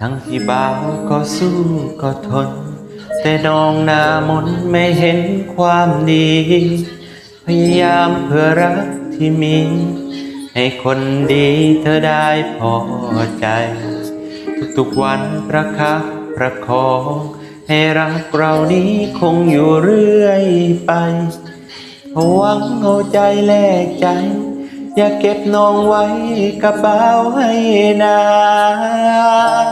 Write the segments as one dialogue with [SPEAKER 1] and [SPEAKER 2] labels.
[SPEAKER 1] ทั้งที่บาวก็สู้ก็ทน แต่นองหน้ามนไม่เห็นความดี พยายามเพื่อรักที่มี ให้คนดีเธอได้พอใจ ทุกๆวันประคับประคองให้รักเรานี้คงอยู่เรื่อยไปหวังเอาใจแลกใจ อย่าเก็บน้องไว้กระเป๋าให้นาน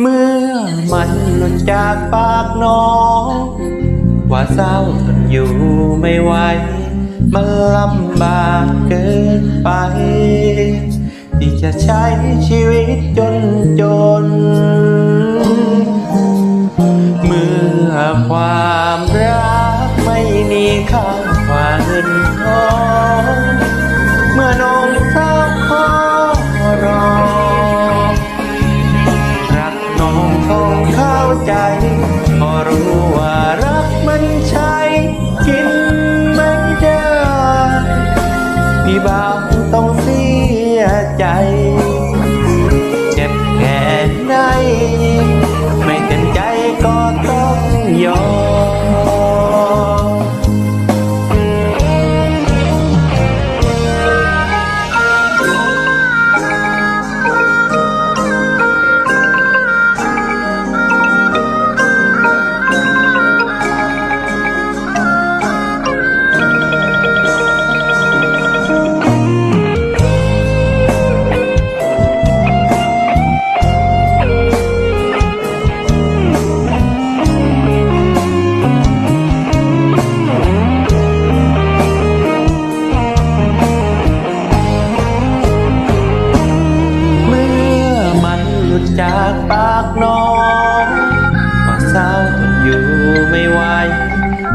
[SPEAKER 1] เมื่อมันหลุดจากปากน้อง ว่าเศร้าทนอยู่ไม่ไหว มันลำบากเกินไป ที่จะใช้ชีวิตจนจน น้องเศร้าขอรอ รักน้องคงเข้าใจ พอรู้ว่ารักมันใช่กินไม่ได้พี่บ่าวต้องเสียใจ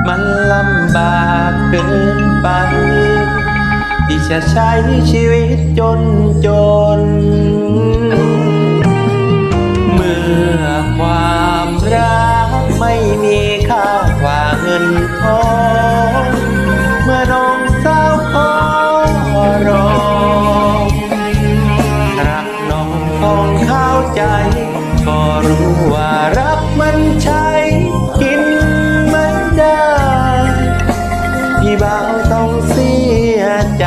[SPEAKER 1] มันลำบากเกินไป ที่จะใช้ชีวิตจนจน เมื่อความรักไม่มีค่ากว่าเงินทองเมื่อน้องสาวขอรองรักน้องต้องเข้าใจ ก็รู้ว่ารักมันใช่ บ่าวต้องเสียใจ